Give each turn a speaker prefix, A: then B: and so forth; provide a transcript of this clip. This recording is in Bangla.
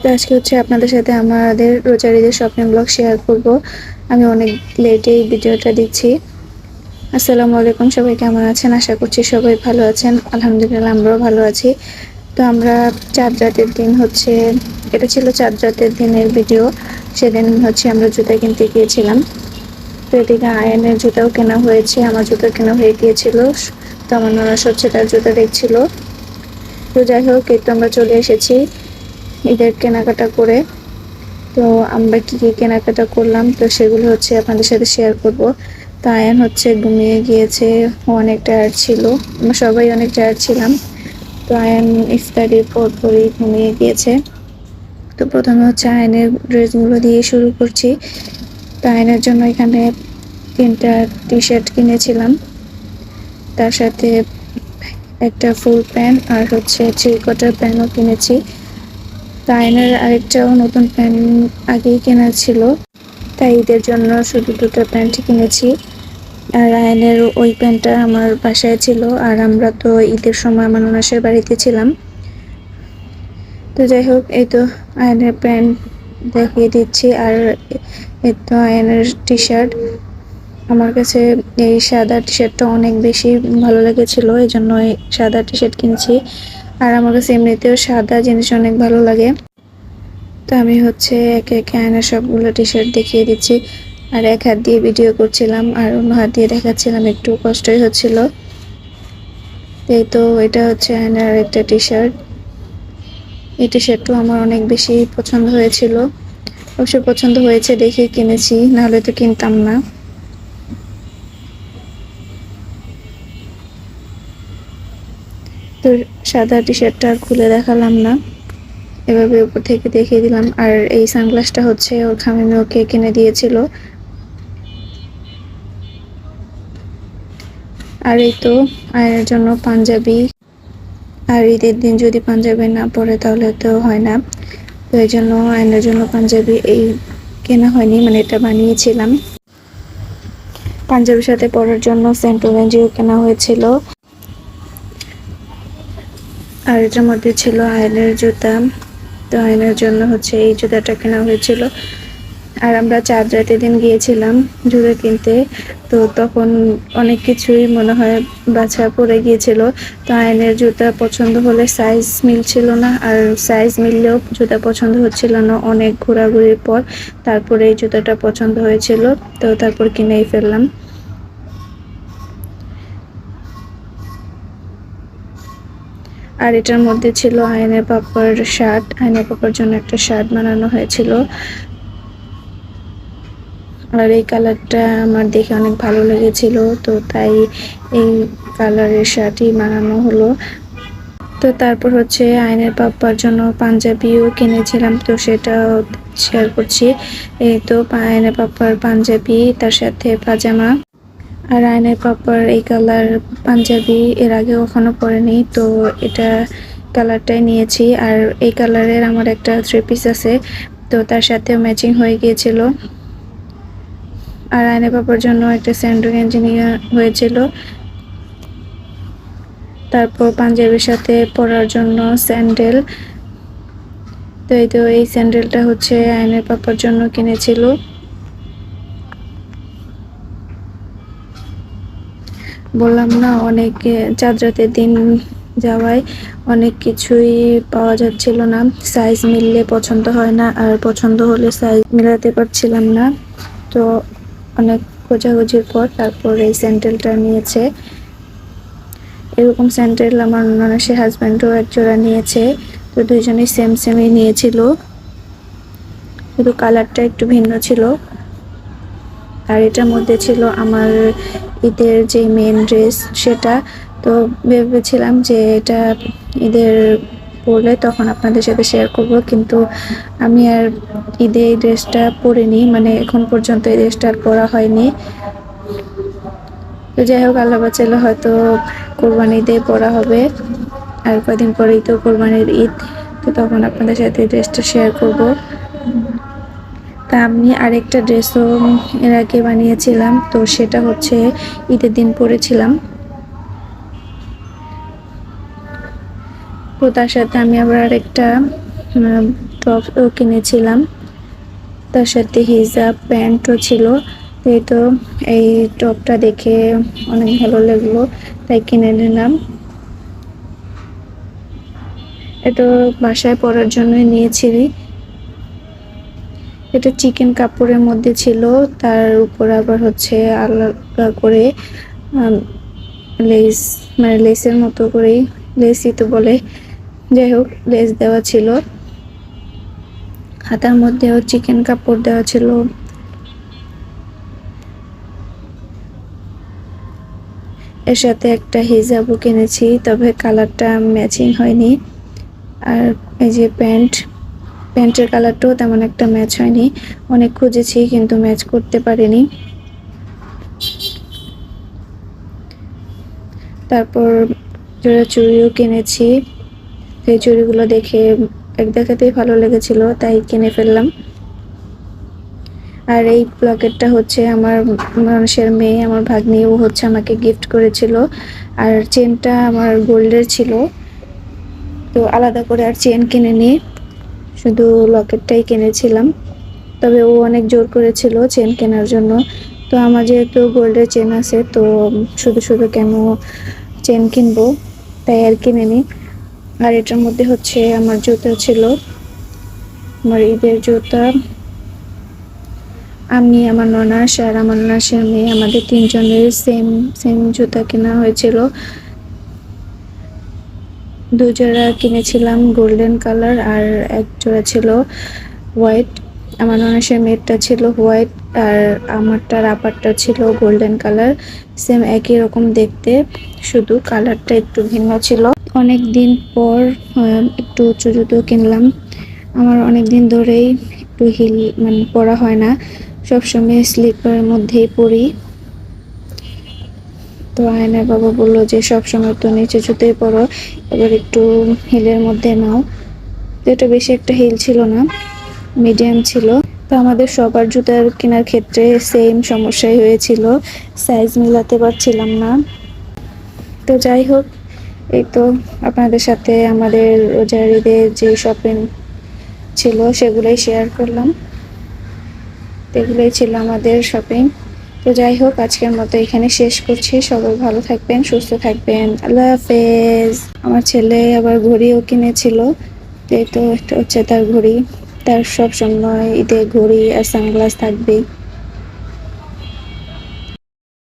A: তো আজকে হচ্ছে আপনাদের সাথে আমাদের রোজারিদের শপিং ব্লগ শেয়ার করব। আমি অনেক লেটে এই ভিডিওটা দিচ্ছি। আসসালামু আলাইকুম, সবাই কেমন আছেন? আশা করছি সবাই ভালো আছেন। আলহামদুলিল্লাহ, আমরাও ভালো আছি। তো আমরা চাঁদ রাতের দিন হচ্ছে, এটা ছিল চাঁদ রাতের দিনের ভিডিও সেদিন হচ্ছে আমরা জুতা কিনতে গিয়েছিলাম। তো এদিকে আয়নের জুতাও কেনা হয়েছে, আমার জুতো কেনা হয়ে গিয়েছিল। তো আমার নানা হচ্ছে তার জুতা দেখছিল। তো যাই হোক তো আমরা চলে এসেছি। ঈদের কেনাকাটা করে। তো আমরা কী কী কেনাকাটা করলাম, তো সেগুলো হচ্ছে আপনাদের সাথে শেয়ার করব। তো আয়ান হচ্ছে ঘুমিয়ে গিয়েছে অনেক টায়ার্ড ছিল। আমরা সবাই অনেক টায়ার্ড ছিলাম। তো আয়ান ইফতারির পর পরই ঘুমিয়ে গিয়েছে। তো প্রথমে হচ্ছে আয়নের ড্রেসগুলো দিয়ে শুরু করছি। তো আয়নের জন্য এখানে তিনটা টি শার্ট কিনেছিলাম। তার সাথে একটা ফুল প্যান্ট আর হচ্ছে থ্রি প্যান্টও কিনেছি। তাইনের আরেকটাও নতুন প্যান্ট আগেই কেনা ছিল, তাই ঈদের জন্য শুধু দুটো প্যান্ট কিনেছি। আর আয়নের ওই প্যান্টটা আমার বাসায় ছিল, আর আমরা তো ঈদের সময় আমার ননাসের বাড়িতে ছিলাম। তো যাই হোক, এই তো আয়নের প্যান্ট দেখিয়ে দিচ্ছি, আর এই তো আয়নের টি শার্ট আমার কাছে এই সাদা টি শার্টটা অনেক বেশি ভালো লেগেছিলো এই জন্য এই সাদা টি শার্ট কিনছি। আর আমার কাছে এমনিতেও সাদা জিনিস অনেক ভালো লাগে। তো আমি হচ্ছে একে একে আয়না সবগুলো টি শার্ট দেখিয়ে দিচ্ছি। আর এক হাত দিয়ে ভিডিও করছিলাম আর অন্য হাত দিয়ে দেখাচ্ছিলাম, একটু কষ্টই হচ্ছিল। এই তো এটা হচ্ছে আয়নার একটা টি শার্ট এই টি শার্টটাও আমার অনেক বেশি পছন্দ হয়েছিল। অবশ্য পছন্দ হয়েছে দেখে কিনেছি, নাহলে তো কিনতাম না। তো সাদা টি শার্টটা আর খুলে দেখালাম না। এভাবে উপর থেকে দেখিয়ে দিলাম। আর এই সানগ্লাসটা হচ্ছে ওর খামিমি ওকে কিনে দিয়েছিল। আর এই তো আয়ের জন্য পাঞ্জাবি। আর ঈদের দিন যদি পাঞ্জাবি না পরে তাহলে তো হয় না। তো এই জন্য আয়নের জন্য পাঞ্জাবি এই কেনা হয়নি মানে এটা বানিয়েছিলাম। পাঞ্জাবির সাথে পরার জন্য সেন্ট অরেঞ্জিও কেনা হয়েছিল। আর এটার মধ্যে ছিল আয়নের জুতা। তো আয়নের জন্য হচ্ছে এই জুতাটা কেনা হয়েছিল। আর আমরা চার রাতের দিন গিয়েছিলাম জুতো কিনতে। তো তখন অনেক কিছুই মনে হয় বাছা পড়ে গিয়েছিল। তো আয়নের জুতা পছন্দ হলে সাইজ মিলছিল না আর সাইজ মিললেও জুতা পছন্দ হচ্ছিল না অনেক ঘোরাঘুরির পর। তারপরে এই জুতাটা পছন্দ হয়েছিল। তো তারপর কিনেই ফেললাম। আর এটার মধ্যে ছিল আয়নের পাপার শার্ট আয়নের পাপার জন্য একটা শার্ট বানানো হয়েছিল। আর এই কালারটা আমার দেখে অনেক ভালো লেগেছিল, তো তাই এই কালারের শার্টই বানানো হলো। তো তারপর হচ্ছে আয়নের পাপ্পার জন্য পাঞ্জাবিও কিনেছিলাম, তো সেটা শেয়ার করছি। এই তো আয়নের পাপ্পার পাঞ্জাবি, তার সাথে পাজামা। আর আয়নের পাপার এই কালার পাঞ্জাবি এর আগে কখনো পরেনি, তো এটা কালারটাই নিয়েছি। আর এই কালারের আমার একটা থ্রি পিস আছে, তো তার সাথেও ম্যাচিং হয়ে গিয়েছিল। আর আয়নের পাপার জন্য একটা স্যান্ডো গেঞ্জি নিয়ে হয়েছিল। তারপর পাঞ্জাবির সাথে পরার জন্য স্যান্ডেল তো এই তো এই স্যান্ডেলটা হচ্ছে আয়নের পাপার জন্য কিনেছিল। বললাম, না, অনেক চাঁদ রাতের দিন যাওয়ায় অনেক কিছুই পাওয়া যাচ্ছিল না। সাইজ মিললে পছন্দ হয় না, আর পছন্দ হলে সাইজ মেলাতে পারছিলাম না। তো অনেক খোঁজাখুঁজির পর তারপর এই স্যান্ডেলটা নিয়েছে। এরকম স্যান্ডেল আমার ননাসের হাজব্যান্ডও এক জোড়া নিয়েছে, তো দুইজনেই সেম সেমই নিয়েছিল। শুধু কালারটা একটু ভিন্ন ছিল। আর এটার মধ্যে ছিল আমার ঈদের যে মেন ড্রেস সেটা, তো ভেবেছিলাম যে এটা ঈদের পরলে তখন আপনাদের সাথে শেয়ার করব, কিন্তু আমি আর ঈদে এই ড্রেসটা পরিনি মানে এখন পর্যন্ত এই ড্রেসটা আর পরা হয়নি। তো যাই হোক, আল্লাহ বাচ্চালে হয়তো কোরবানি ঈদে পরা হবে, আর কদিন পরেই তো কোরবানির ঈদ, তো তখন আপনাদের সাথে এই ড্রেসটা শেয়ার করব। তা আমি আরেকটা ড্রেসও এর আগে বানিয়েছিলাম। তো সেটা হচ্ছে ঈদের দিন পরেছিলাম। তো তার সাথে আমি আবার আরেকটা টপও কিনেছিলাম। তার সাথে হিজাব, প্যান্টও ছিল। এই তো এই টপটা দেখে অনেক ভালো লাগল, তাই কিনে নিলাম। এটা বাসায় পরার জন্যই নিয়েছি এটা চিকেন কাপড়ের মধ্যে ছিল, তার উপর আবার হচ্ছে আলাদা করে লেস মানে লেসের মতো করেই, লেসই তো বলে। যাই হোক, লেস দেওয়া ছিল। হাতার মধ্যেও চিকেন কাপড় দেওয়া ছিল। এর সাথে একটা হিজাবও কিনেছি, তবে কালারটা ম্যাচিং হয়নি। আর এই যে প্যান্ট প্যান্টের কালারটাও তেমন একটা ম্যাচ হয়নি। অনেক খুঁজেছি, কিন্তু ম্যাচ করতে পারিনি। তারপর জোড়া চুড়িও কিনেছি। সেই চুড়িগুলো দেখে এক দেখাতেই ভালো লেগেছিল, তাই কিনে ফেললাম। আর এই প্লকেটটা হচ্ছে আমার মানুষের মেয়ে, আমার ভাগ্নি, ও হচ্ছে আমাকে গিফট করেছিল। আর চেনটা আমার গোল্ডের ছিল। তো আলাদা করে আর চেন কিনে নিয়ে শুধু লকেটটাই কিনেছিলাম। তবে ও অনেক জোর করেছিল চেন কেনার জন্য। তো আমার যেহেতু গোল্ডের চেন আছে, তো শুধু শুধু কেন চেন কিনবো, তাই আর কিনে নিই আর এটার মধ্যে হচ্ছে আমার জুতা ছিল। আমার ঈদের জুতা। আমি, আমার ননাস আর আমার ননাসের মেয়ে, আমাদের তিনজনের সেম সেম জুতা কেনা হয়েছিল। দু জোড়া কিনেছিলাম গোল্ডেন কালার আর এক জোড়া ছিল হোয়াইট। আমার ননাসের মেয়েরটা ছিল হোয়াইট আর আমারটার আপারটা ছিল গোল্ডেন কালার। সেম একই রকম দেখতে, শুধু কালারটা একটু ভিন্ন ছিল। অনেক দিন পর একটু উঁচু জুতো কিনলাম। আমার অনেক দিন ধরেই একটু হিল মানে পরা হয় না। সবসময় স্লিপারের মধ্যেই পরি। তো আয়নার বাবা বলল যে, সব সময় তো নিচে জুতোই পরো, এবার একটু হিলের মধ্যে নাও। তো এটা বেশি একটা হিল ছিল না, মিডিয়াম ছিল। তো আমাদের সবার জুতার কেনার ক্ষেত্রে সেম সমস্যাই হয়েছিল, সাইজ মিলাতে পারছিলাম না। তো যাই হোক, এই তো আপনাদের সাথে আমাদের রোজার ঈদের যে শপিং ছিল সেগুলোই শেয়ার করলাম। এগুলোই ছিল আমাদের শপিং তো যাই হোক, আজকের মতো এখানে শেষ করছি। সবাই ভালো থাকবেন, সুস্থ থাকবেন। আল্লাহ হাফেজ। আমার ছেলে আবার ঘড়িও কিনেছিল। এই তো, এটা হচ্ছে তার ঘড়ি। তার সব সময় ঈদে ঘড়ি আর সানগ্লাস থাকবেই।